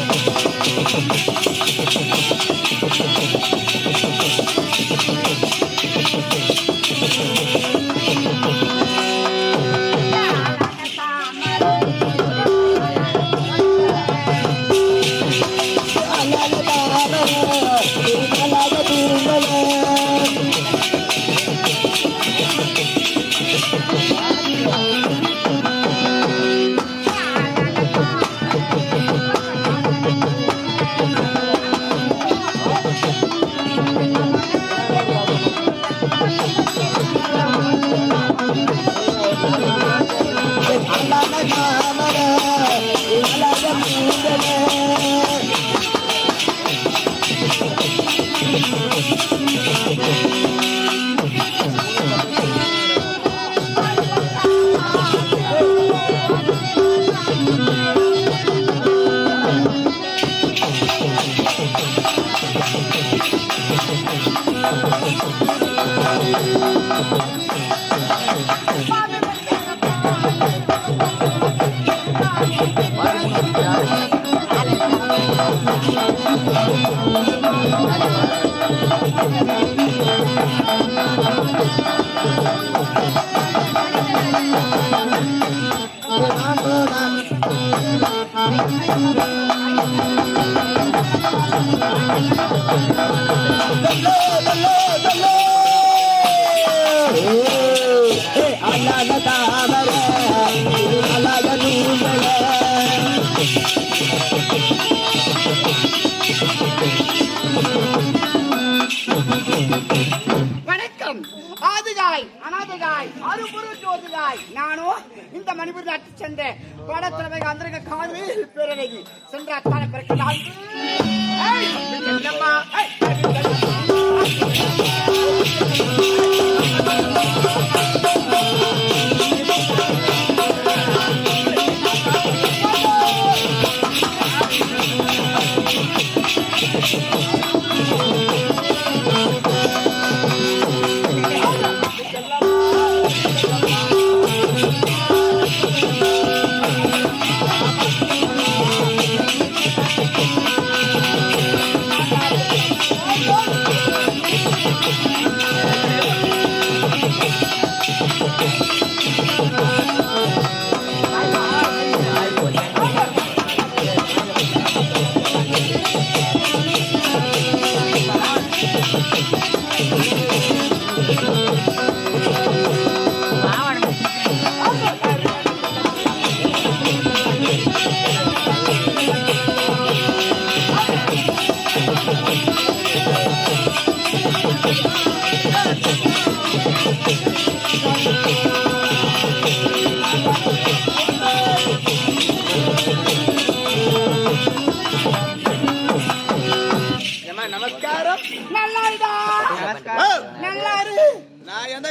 அழக தாமர அழக நூல்கள வணக்கம். ஆதிகாய் அனாதிகாய் அருபுரு ஜோதிகாய். நானும் இந்த மணிபுரி நாட்டு சென்ற வடத்திறமை அந்தரங்க காது பேரழகி சென்ற அத்தான பிறக்கிறாள்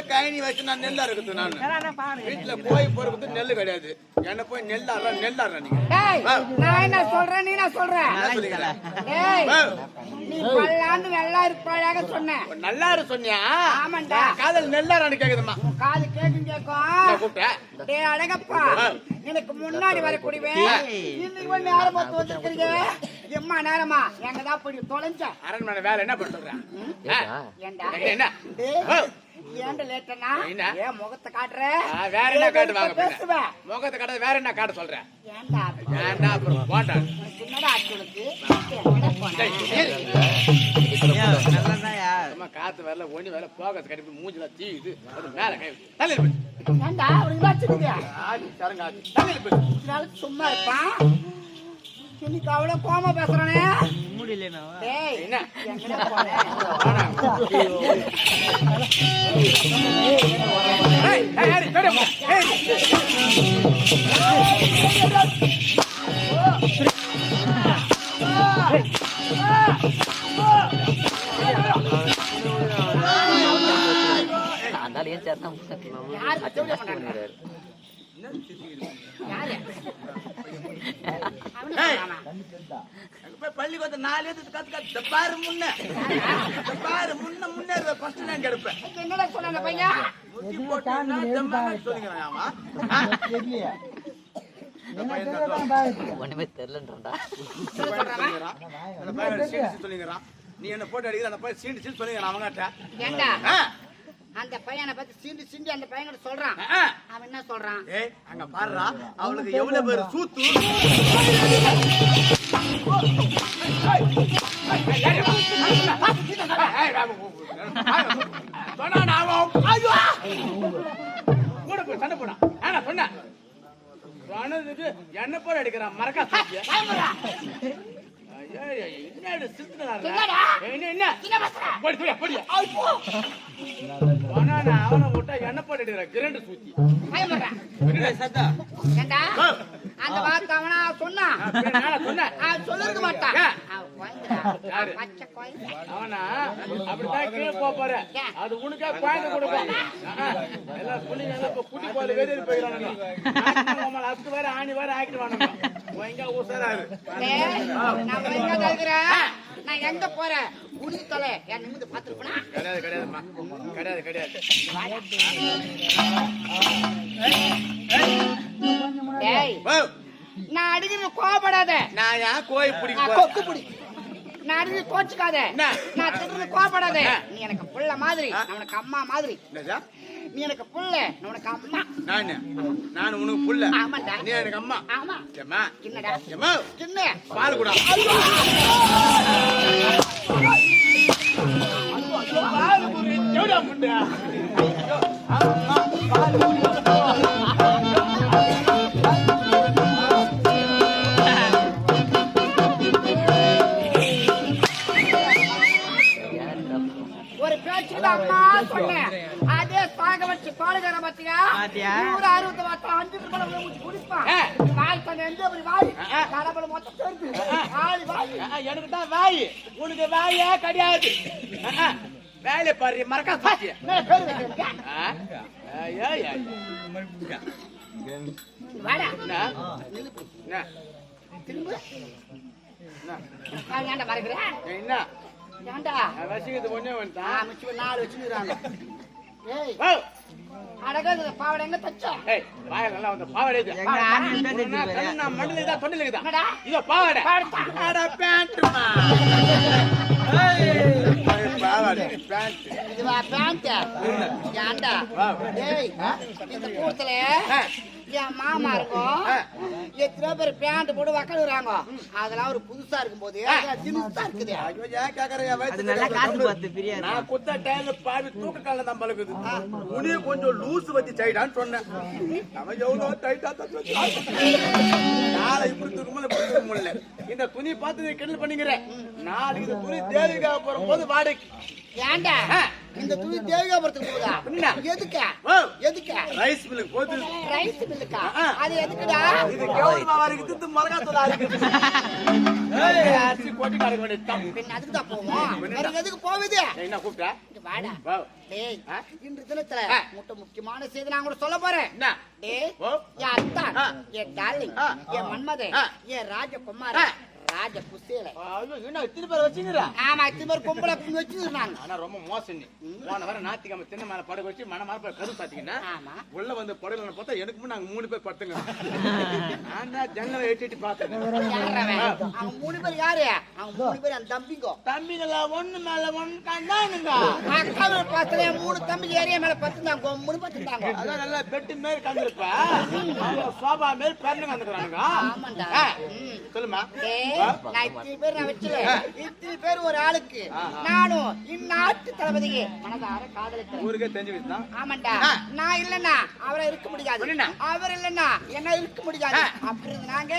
கயனி வச்சு நான் நெல் அறுக்குது நான். வீட்டுல போய் பொறுக்குது நெல்லு கிடையாது. என்ன போய் நெல் அற நெல் அற நீங்க நான் என்ன சொல்றேன் நீ என்ன சொல்ற? என்ன சொல்லிக்கிற டேய் ஓ, நீ பல்லாண்டு நல்லா இருப்பாயாக சொன்ன. நல்லா இரு சொன்னியா? ஆமாண்டா. காதல் நெல்லாரான்னு கேக்குதும்மா. காது கேக்கும் நான் கேக்கும் டேய் அழகப்பா. எனக்கு முன்னாடி வரக்கூடியவே. இன்னைக்கு வந்து நேரம் பார்த்து வந்திருக்கிறீங்க. எம்மா நேரமா. எங்க தான் போய் தொலைஞ்ச? அரண்மனை வேலை என்ன பண்ண சொல்றேன் ஆ, ஏண்டா? என்ன? ஏன்டா லேட்டனா? ஏன் முகத்தை காட்டுற? வேற என்ன காட்டுவாங்க? பேசுவேன் முகத்தை காட்டாத வேற என்ன காட்ட சொல்றேன் ஏன்டா? அப்புறம் போட்டா என்னடா காத்து வரல ஒண்ணு வரல போக கடிப்பு மூஞ்சில தீயுது. அது மேல கை. தலையில ஏன்டா? இதனால சும்மா இருப்பான். இன்னைக்கு அவ்வளவு கோமா பேசுறானே டேய் என்ன எங்கடா. ஏய், ஏய். ஏய். ஏன் சேர்த்தா யாரு சொல்ல மாட்டாங்க யாரு அவனு ஏய். சொன்னானா? அங்க நாலு எழுத்து கத்து கத்து. பாரு முன்ன. பாரு முன்ன முன்னேற ஃபர்ஸ்ட் நான் கெடுப்பேன். என்னடா சொன்னாங்க பையன் முட்டி போட்டு சொல்லுங்க ஒண்ணுமே தெரியலன்றா. சொல்லிங்கிறான். நீ என்ன போட்டு அடிக்கிற அந்த பையன் சீண்டு சீண்டு சொல்லிங்கிறான் அவங்ககிட்ட அந்த பையனை பத்தி சிண்டி சிண்டி அந்த பையன் சொல்றான். அவன் என்ன சொல்றான்? அங்க பாருடா அவளுக்கு எவ்வளவு பேர் சூத்து. சண்டை போடா சொன்ன என்ன போட அடிக்கிறான் மறக்கா சாப்பியா என்ன என்ன என்ன போட்டு கிரண்டு சூத்தி சத்தா அந்த வார்த்தை அவனா சொன்னான் சொல்லிருக்க மாட்டான்? பச்சை குழந்தை. அவனா? அப்படித்தான் கீழே போக போற. அது உனக்கே குழந்தை கொடுக்கும் எல்லாம் புள்ளிங்க எல்லாம் இப்ப குட்டி போல வேறு போயிடறானுங்க அதுக்கு வேற ஆணி வேற ஆக்கிட்டு வானுங்க எங்க உசாராரு? டேய், நான் எங்க தகுறேன் நான் எங்க போறேன்? குடி தலை. என் நிமிந்து பாத்துருப்பா கிடையாது கிடையாதும்மா. கிடையாது கிடையாது. நான் அடிக்கிறது கோவப்படாத. நான் ஏன் கோயில் பிடிக்க கொக்கு பிடி. நான் அடிக்கிறது கோச்சுக்காத? நான் திட்டுறது கோவப்படாத. ஆ. நீ எனக்கு புள்ள மாதிரி. உனக்கு அம்மா மாதிரி? நீ எனக்கு புள்ள உனக்கு அம்மா. நானு நான் உனக்கு புள்ள. ஆமாண்டா. நீ எனக்கு அம்மா. ஆமா. ஏம்மா என்னடா? ஏம்மா என்ன? பால் கூட. ஒரு பேச்சுக்கு தான் அம்மா சொன்னேன் அதே சாக வச்சு பாடுகிற பாத்தியா? நூறு அறுபது வார்த்தை அஞ்சு ரூபாய் முடிச்சு குடிப்பான். வாய் பண்ண எந்த அப்படி வாய்? மொத்தம் ஆளி வாய். எனக்கு தான் வாய். உனக்கு வாயே கிடையாது. வேலை பாரு மறக்கா சாட்சி திரும்ப. என்ன? ஏன்டா வசிக்கிறது ஒண்ணே வந்துட்டான் மிச்சம் நாலு வச்சுக்கிறாங்க. ஏய் அடகாது பாவடை எங்க தச்ச? ஏய் வாய நல்லா வந்து பாவாடை இது கண்ணா மண்டல இதா தொண்டல இதா என்னடா? இதோ பாவாடை. பாவாடை. அட பேண்ட்மா பாவாடை பேண்ட் இதுவா பேண்ட் ஏன்டா வா. ஏய் இந்த கூட்டத்துல ஆ. என் மாமா இருக்கும் ஆ. எத்தனை பேர் பேண்ட் போட்டு வக்கடுறாங்க அதெல்லாம் ஒரு புதுசா இருக்கும் போது தினுசா இருக்குது. ஐயோ ஏன் கேக்குறீங்க? வயித்துல நான் குத்த டைம்ல பாவி தூக்க கால தான் பழகுது. உனிய கொஞ்சம் லூஸ் வச்சு டைட்டான்னு சொன்னேன். அவன் எவ்வளவு டைட்டா தான். நாளை இப்படி தூக்க தூக்க முடியல இந்த துணி பார்த்து நீ கிண்டல் பண்ணிக்கிற. நாளைக்கு இந்த துணி தேவிக்கா போற போது வாடகை ஏன்டா ஆ. இந்த துணி தேவிகாபுரத்துக்கு போகுதா? எதுக்கு? எதுக்கு? ரைஸ் மில்லுக்கு போகுது ரைஸ் மில்லுக்கா. அது எதுக்குடா? இது கேவல மாவா இருக்குது இது மிளகா தூளா இருக்குது ஏய், அரிசி கொட்டி கறக்க வேண்டியதுதான் பின்ன அதுக்கு தான் போவோம் வேற எதுக்கு போகுது என்ன கூப்பிட்டா? இங்க வாடா. வா. டேய்? இன்று தினத்துல. முட்ட முக்கியமான செய்தி நான் கூட சொல்ல போறேன். என்ன? டேய். என் அத்தான். என் டார்லிங். என் மன்மதன். என் ராஜகுமார் ஆ. ராஜ குசேல ஐயோ என்ன இத்தனை பேர் வச்சுக்கிறா ஆமா இத்தனை பேர் கும்பல வச்சிருந்தாங்க. ஆனா ரொம்ப மோசம் போன வர ஞாத்திக்கிழமை தின்ன மேல படுக்க வச்சு மன போய் கரு சாத்திங்கன்னா ஆமா. உள்ள வந்து படுக்கல பார்த்தா எனக்கு முன்ன நாங்க மூணு பேர் படுத்துங்க. நான் தான் ஜன்னலை எட்டி எட்டி பார்த்தேன்? அவங்க மூணு பேர் யாரு? அவங்க மூணு பேர் அந்த தம்பிங்கோ. தம்பிங்களா ஒண்ணு மேல ஒண்ணு கண்டானுங்க அக்காவை பார்த்தல மூணு தம்பி ஏரியா மேல பத்துந்தாங்க மூணு பத்துந்தாங்க அதான் நல்லா பெட்டு மாரி கண்டிருப்ப சோபா மாரி பெருங்க வந்துக்கிறானுங்க ஆமாண்டா. சொல்லுமா. நான் இத்தனை பேர் நான் வச்சல. இத்தனை பேர் ஒரு ஆளுக்கு. நானும் இந்நாட்டு தளபதிக்கு மனதார காதலிக்கிறேன். ஊருக்கே தெரிஞ்சு வச்சுதான் ஆமாண்டா. நான் இல்லன்னா அவரை இருக்க முடியாது? அவர் இல்லன்னா என்ன இருக்க முடியாது. அப்படி நாங்க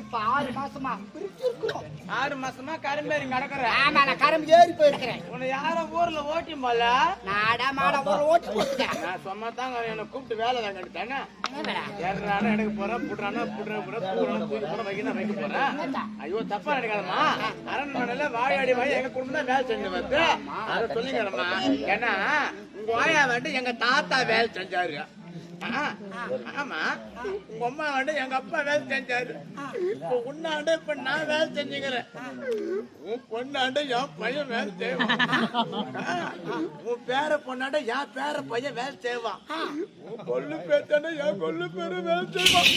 இப்ப ஆறு மாசமா பிரிச்சு இருக்கிறோம் ஆறு மாசமா கரும்பேரி நடக்கிற ஆமா நான் கரும்பு ஏறி போயிருக்கிறேன். உன்னை யாரும் ஊர்ல ஓட்டி போல? நாடா மாட ஒரு ஓட்டு போட்டுட்டேன். நான் சும்மா தாங்க என்னை கூப்பிட்டு வேலை தான் என்னடா? ஏறானா எடுக்க போறேன் புடுறானா புடுற புடுற தூக்குறானா தூக்கி போற வைக்கணும் வைக்க போறேன். ஐயோ தப்பா நினைக்காதம்மா. அரண்மனையில வாயாடி வாய் எங்க குடும்பம் தான் வேலை செஞ்சு வந்து அதை சொல்லிக்கிறம்மா. ஏன்னா உங்க வாயா வந்து எங்க தாத்தா வேலை செஞ்சாரு. ஆமா உங்க அம்மா வந்து எங்க அப்பா வேலை செஞ்சாரு. இப்ப உன்னாண்டு இப்ப நான் வேலை செஞ்சுக்கிறேன். உன் பொண்ணாண்ட என் பையன் வேலை செய்வான். உன் பேர பொண்ணாண்ட என் பேர பையன் வேலை செய்வான். உன் கொள்ளு பேத்தாண்ட என் கொள்ளு பேரு வேலை செய்வான்.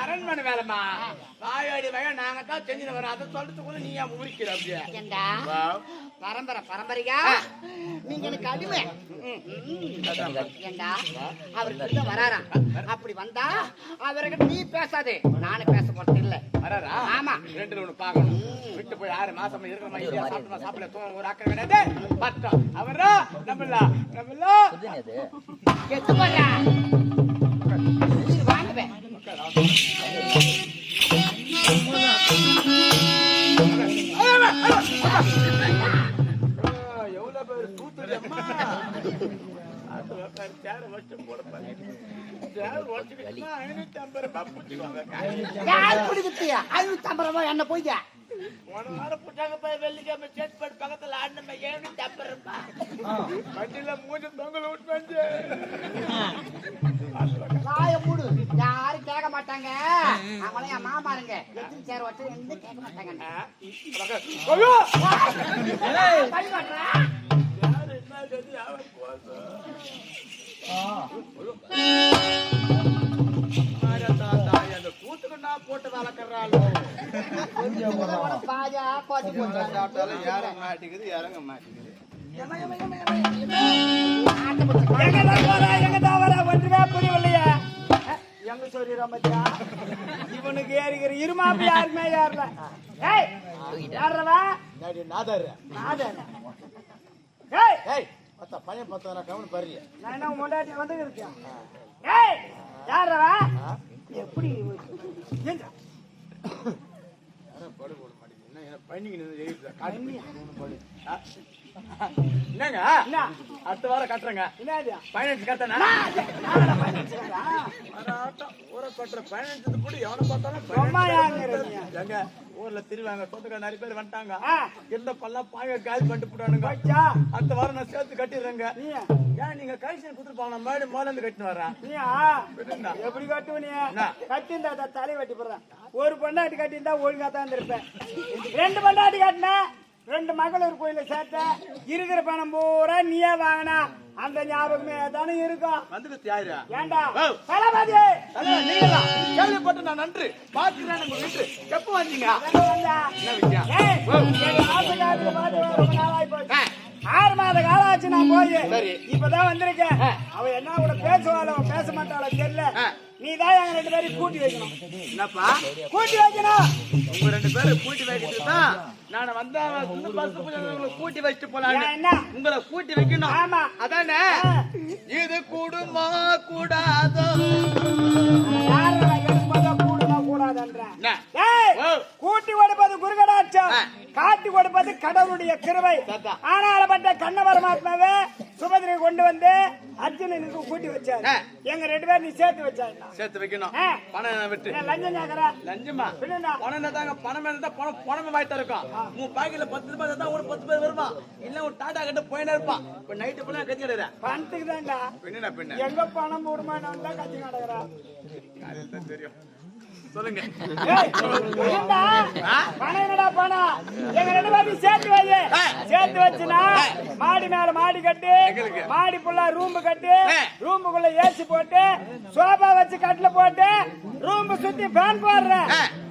அரண்மனை வேலைமா வாயாடி வகை நாங்க தான் செஞ்சுட்டு வரோம் அதை சொல்றதுக்குள்ள நீ ஏன் முறிக்கிற அப்படியே. பரம்பரை பரம்பரையா நீங்க எனக்கு அடிமை. ஏண்டா அவர் கிட்ட வராராம் அப்படி வந்தா அவர்கிட்ட நீ பேசாதே நானும் பேச போறது இல்ல வராரா? ஆமா. ரெண்டுல ஒண்ணு பார்க்கணும். விட்டு போய் ஆறு மாசமா இருக்கிற மாதிரி இல்லையா? சாப்பிட்டோமா, சாப்பிடல, தூங்க ஒரு அக்கறை கிடையாது. பத்தம். அவரா? நம்மளா? நம்மளா? எத்து ஐநூத்தி ஐம்பது ரூபாய் என்ன போய்க்க போன வாரம் புட்டாங்க போய் வெள்ளிக்கிழமை சேட்பாடு பக்கத்துல ஏழுநூத்தி ஐம்பது ரூபாய். வண்டியில மூஞ்சி தொங்கல் விட்டு வந்து. காய மூடு. யாரும் கேட்க மாட்டாங்க. அவங்களாம் என் மாமாருங்க. எத்தனை சேர் வச்சு எந்த கேட்க மாட்டாங்க. ஆ, ஐயோ! பழி மாட்டா யாரு அந்த நான் போட்டு பாஜா இறங்க மாட்டேங்குது, இறங்க மாட்டேங்குது. ஒன்றுமே புரியவில்லையே எங்க சொல்லிடுறோம் இவனுக்கு ஏறிக்கிற இருமாப்பு யாருமே ஏறல ஏய் யாரவா டாடி நாதாரு ஏய் ஏய் பத்தா பையன் பத்தா கவனம் பாரு நான் என்ன முன்னாடி வந்து இருக்கேன் ஏய் யாரவா எப்படி ஏங்க. படு போட மாட்டேங்குது. என்ன, என்ன பண்ணிக்கின்னு இருந்து எரியுதா? காட்டு. ஆ? என்னங்க என்ன அடுத்த வாரம் கட்டுறேங்க பைனான்ஸ் கட்டணா ஊரை கட்டுற பைனான்ஸ் கூட எவனை பார்த்தாலும் ஊர்ல திருவாங்க சொந்தக்கார நிறைய பேர் வந்துட்டாங்க. ஆ. இருந்த பல்லாம் பாய காலி பண்ணிட்டு போட்டானுங்க அடுத்த வாரம் நான் சேர்த்து கட்டிடுறேங்க. ஏன் நீங்க கலெக்ஷன் கொடுத்துருப்பாங்க? நான் மறுபடியும் முதல்ல இருந்து கட்டின்னு வரேன். எப்படி கட்டுவ நீ? கட்டியிருந்தா தலை வெட்டி போடுறேன். ஒரு பொண்டாட்டி கட்டியிருந்தா ஒழுங்கா தான் இருந்திருப்பேன். ரெண்டு பொண்டாட்டி கட்டின. ரெண்டு மகளிர் கோயில சேர்த்த இருக்கிற பணம் பூரா நீயே வாங்கினா அந்த ஞாபகமே தானே இருக்கும். வந்துட்டு யாரு ஏண்டா. தளபதி! கேள்விப்பட்டு நான் நன்றி. பாத்துக்கிறேன் உங்க வீட்டு? எப்ப வந்தீங்க. ஆறு மாத காலம் ஆச்சு நான் போய். இப்பதான் வந்திருக்கேன். அவ என்ன கூட பேசுவாளோ பேச மாட்டாளோ தெரியல. நீ தான் எங்க ரெண்டு பேரும் கூட்டி வைக்கணும். என்னப்பா? கூட்டி வைக்கணும். உங்க ரெண்டு பேரும் கூட்டி வைக்கிறது தான் நான் வந்தா வந்து பஸ் உங்களை கூட்டி வச்சுட்டு போலான்னு என்ன உங்களை கூட்டி வைக்கணும் ஆமா. அதானே. இது கூடுமா கூடாதோ. கூட்டி கொடுப்பது குருகடாட்சம். காட்டி கொடுப்பது கடவுளுடைய கிருபை சத்தா. ஆனாலப்பட்ட கண்ண பரமாத்மாவே சுபதிரை கொண்டு வந்து அர்ஜுனனுக்கு கூட்டி வச்சாரு. எங்க ரெண்டு பேரும் நீ சேர்த்து வச்சாருண்ணா. சேர்த்து வைக்கணும். பணம் விட்டு. லஞ்சம் கேக்குற. லஞ்சமா. பணம் தாங்க பணம் இருந்தா பணம் பணமே வாய்த்தா இருக்கும் உன் பாக்கெட்ல பத்து ரூபாய் இருந்தா ஒரு பத்து பேர் வருவான் இல்ல ஒரு டாடா கிட்ட போயினே இருப்பான். இப்ப நைட்டு போனா கத்தி கிடக்குறேன் பணத்துக்கு தான்டா. பின்னா பின்ன எங்க பணம் போடுமான்னு தான் கத்தி தான் தெரியும். சொல்லுங்க ஏய், ஏன்டா? பணம் என்னடா பணம்? எங்க ரெண்டு சேர்த்து வை. சேர்த்து வச்சுனா, மாடி மேல மாடி கட்டி? மாடி ஃபுல்லா ரூம் கட்டி. ரூமுக்குள்ள ஏசி போட்டு சோபா வச்சு கட்டில போட்டு ரூம் சுத்தி ஃபேன் போடுறேன்.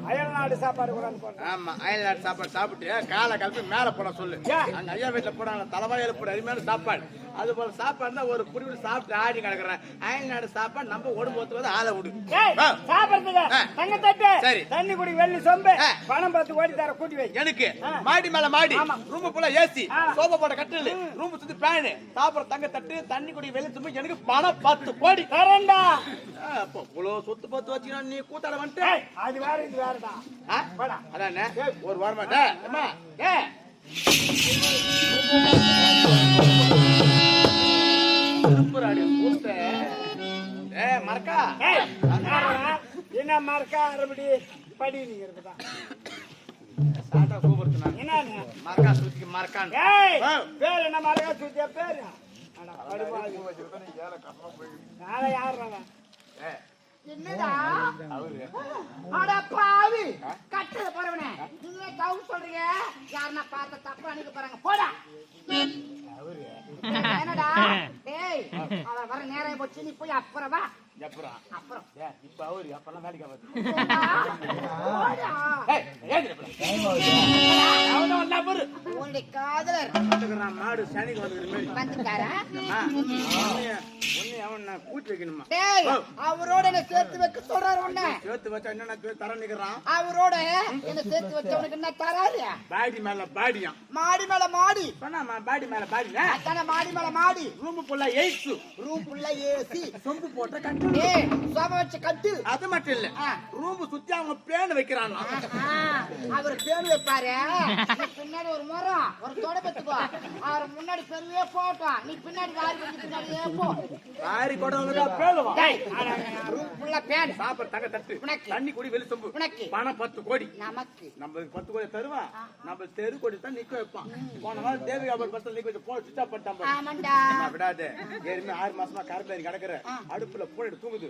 அயல் நாடு சாப்பாடு கூட ஆமா அயல்நாட்டு சாப்பாடு சாப்பிட்டு காலை கலப்பி மேல போட சொல்லு? அங்க ஐயா வீட்டுல போடாங்க தலைவாயில போட அருமையான சாப்பாடு அது போல சாப்பாடு தான் ஒரு குடிவில் சாப்பிட்டு ஆடி கிடக்குறேன் அயல்நாடு சாப்பாடு நம்ம உடம்பு ஒத்துவது ஆளை விடு. சாப்பிடுறதுக்கு. தங்க தட்டு சரி. தண்ணி குடி வெள்ளி சொம்பு. பணம் பத்து கோடி தர கூட்டி வை எனக்கு. மாடி மேல மாடி ஆமா. ரூம் ஃபுல்லா ஏசி. சோபா போட கட்டில் ரூம் சுத்தி பேனு சாப்பிடுற தங்க தட்டு தண்ணி குடி வெளிய சும்மா எனக்கு பணம் பத்து கோடி தரேன்டா இவ்வளவு சொத்து பத்து வச்சுக்கா நீ கூத்தாட வந்துட்டு அது வேற இது? போடா. அதானே ஒரு வாரமா அம்மா. டேய், மறக்கா? என்ன மறக்கா படி சாட்டா கூப்பிடுறது நான். என்ன மறக்கா சுத்திக்கு மறக்கான். பேர் என்ன மறக்கா சுத்தியா பேரு நாளை யாருறாங்க ஏ, என்னடா? அட பாவி. கட்டத போறவனே நீங்க தவு சொல்றீங்க? யாருன்னா பார்த்த தப்பு அனுப்ப போறாங்க. போடா. என்னடா? டேய் அவ வர நேரம் போச்சு. நீ போய் அப்புறம் வா. அப்புறம். அப்புறம். இப்ப அவரு அப்பெல்லாம் வேலைக்கு ஆகாது. உன்னுடைய காதலர். மாடு சனிக்கு அவரோட என்ன சேர்த்து வைக்க சொல்றாரு உன்ன. சேர்த்து வச்சா என்ன தர நிக்கிறான்? அவரோட என்ன சேர்த்து வச்சவனுக்கு என்ன தராரு? பாடி மேல பாடியாம். மாடி மேல மாடி. சொன்னாமா பாடி மேல பாடி மாடி மேல மாடி. ரூம் ஃபுல்லா எயிட்ஸ் ரூம் ஃபுல்ல ஏசி. சொம்பு போட்ட ஏய் சோபா வச்ச கட்டு அது மட்டும் இல்ல. ரூம் சுத்தி அவங்க பேன் வைக்கிறான் அவர் பேரு வைப்பாரு. பின்னாடி ஒரு மரம் ஒரு தொடை பெத்துக்கோ அவர் முன்னாடி பெருவே போட்டோம் நீ பின்னாடி வாரி வந்து பின்னாடியே போ. வாரி கொடவங்க பேலுவான் டேய், ரூம் ஃபுல்லா பேன். சாப்பிட தங்க தட்டு. உனக்கு. தண்ணி குடி வெளி சொம்பு. உனக்கு. பணம் பத்து கோடி. நமக்கு. நம்ம பத்து கோடி தருவான் நம்ம தெரு கோடி தான் நிக்க வைப்பான். போன வாரம் தேவி அவர் பஸ்ல நிக்க வச்சு போன் சுவிச் ஆஃப் பண்ணிட்டான் பாரு. ஆமாண்டா. நான் விடாத? ஏற்கனவே ஆறு மாசமா கரண்ட் கிடக்குற. அடுப்புல போயிட்டு தூங்குது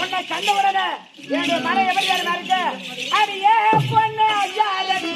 உன்னை கண்ட உடனே என்னுடைய மனை எப்படி இருக்கு அது ஏன் பொண்ணு யாரடி?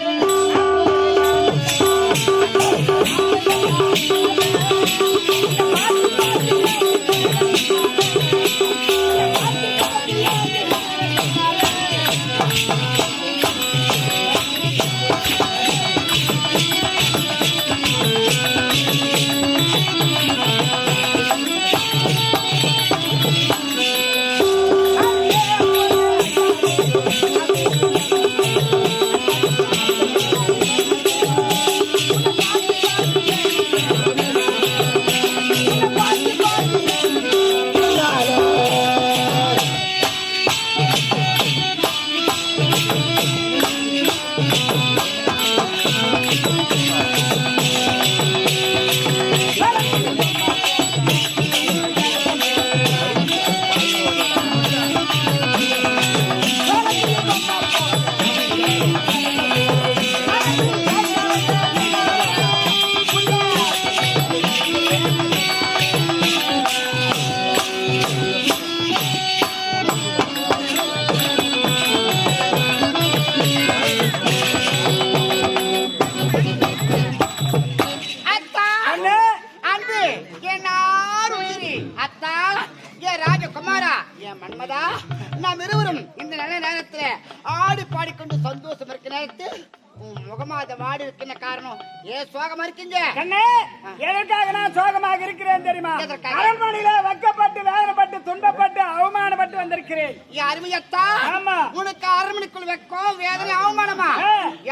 வெக்கம் வேதனை அவமானமா.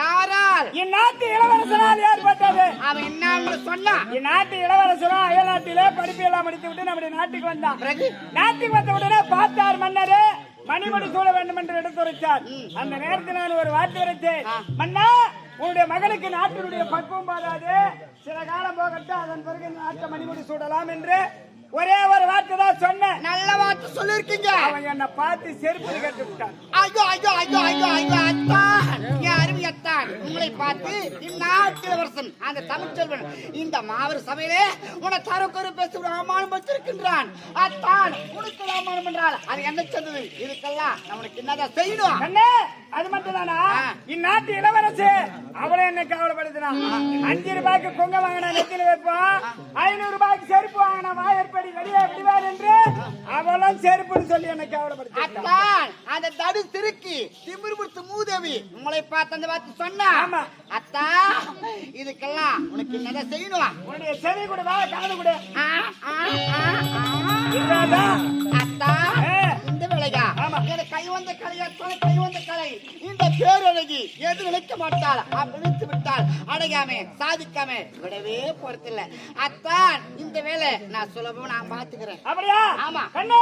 யாரால்? இந்நாட்டு இளவரசனால் ஏற்பட்டது. அவன் என்ன சொன்னா? இந்நாட்டு இளவரசரும் அயல் நாட்டிலே படிப்பெல்லாம் முடித்து விட்டு நம்முடைய நாட்டுக்கு வந்தான். நாட்டுக்கு வந்த உடனே பார்த்தார் மன்னரே மணிமணி சூழ வேண்டும் என்று எடுத்துரைத்தார். அந்த நேரத்தில் நான் ஒரு வார்த்தை உரைத்தேன் மன்னா உன்னுடைய மகனுக்கு நாட்டினுடைய பக்குவம் பாராது. சில காலம் போகட்டும் அதன் பிறகு நாட்டை மணிமுடி சூடலாம் என்று ஒரே ஒரு வார்த்தை தான் சொன்னேன். நல்ல வார்த்தை சொல்லிருக்கீங்க. அவன் என்னை பார்த்து செருப்பு கட்டு விட்டான். ஐயோ ஐயோ ஐயோ ஐயோ ஐயோ அத்தான். என் அருமை அத்தான். உங்களை பார்த்து இந்நாட்டு இளவரசன் அந்த தமிழ்ச்செல்வன் இந்த மாவர சபையிலே உன தரக்குறை பேசி அவமானம் வச்சிருக்கின்றான். அத்தான் உனக்கு அவமானம் என்றால் அது என்ன சொன்னது இதுக்கெல்லாம் நம்மளுக்கு என்னதான் செய்யணும்? கண்ணே அது மட்டும் தானா. இந்நாட்டு இளவரசி அவளை என்ன கவலைப்படுத்தினான்? அஞ்சு ரூபாய்க்கு பொங்க வாங்கினா நெத்தில வைப்போம் ஐநூறு ரூபாய்க்கு செருப்பு வாங்கினா வாயற்படி வெளியே விடுவார் என்று அவளும் செருப்புன்னு சொல்லி என்ன கவலைப்படுத்தி அத்தான் அந்த தடு திருக்கி திமிர்முத்து மூதேவி உங்களை பார்த்து அந்த வார்த்தை சொன்னா. ஆமா. அத்தா இதுக்கெல்லாம் உனக்கு என்னதான் செய்யணும்? உன்னுடைய செவி கூட வா காது கூட. அத்தா ஆமா. எனக்கு கை வந்த கலையா கை வந்த கலை. இந்த பேரழகி எது நினைக்க மாட்டாள். நினைத்து விட்டால் அடையாம சாதிக்காம விடவே போறதில்ல. அத்தான் இந்த வேலை நான் சுலபம் நான் பாத்துக்கிறேன். அப்படியா? ஆமா. கண்ணே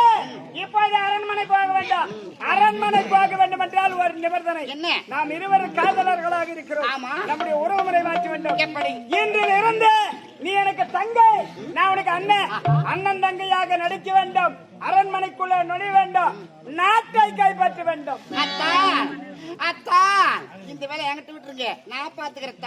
இப்போது அரண்மனை போக வேண்டாம். அரண்மனை போக வேண்டும் என்றால் ஒரு நிபந்தனை. என்ன? நாம் இருவரும் காதலர்களாக இருக்கிறோம். ஆமா. நம்முடைய உறவுமுறை மாற்ற வேண்டும். எப்படி? இன்றில் இருந்து நீ எனக்கு தங்கை நான் உனக்கு அண்ணன். அண்ணன் தங்கையாக அடிக்க வேண்டும். அரண்மனைக்குள்ள நுழைய வேண்டும். நாட்டை கைப்பற்ற வேண்டும். அத்தான் அத்தான் இந்த வேலை என்கிட்ட விட்டுருங்க. நான் பாத்துக்கிறேன்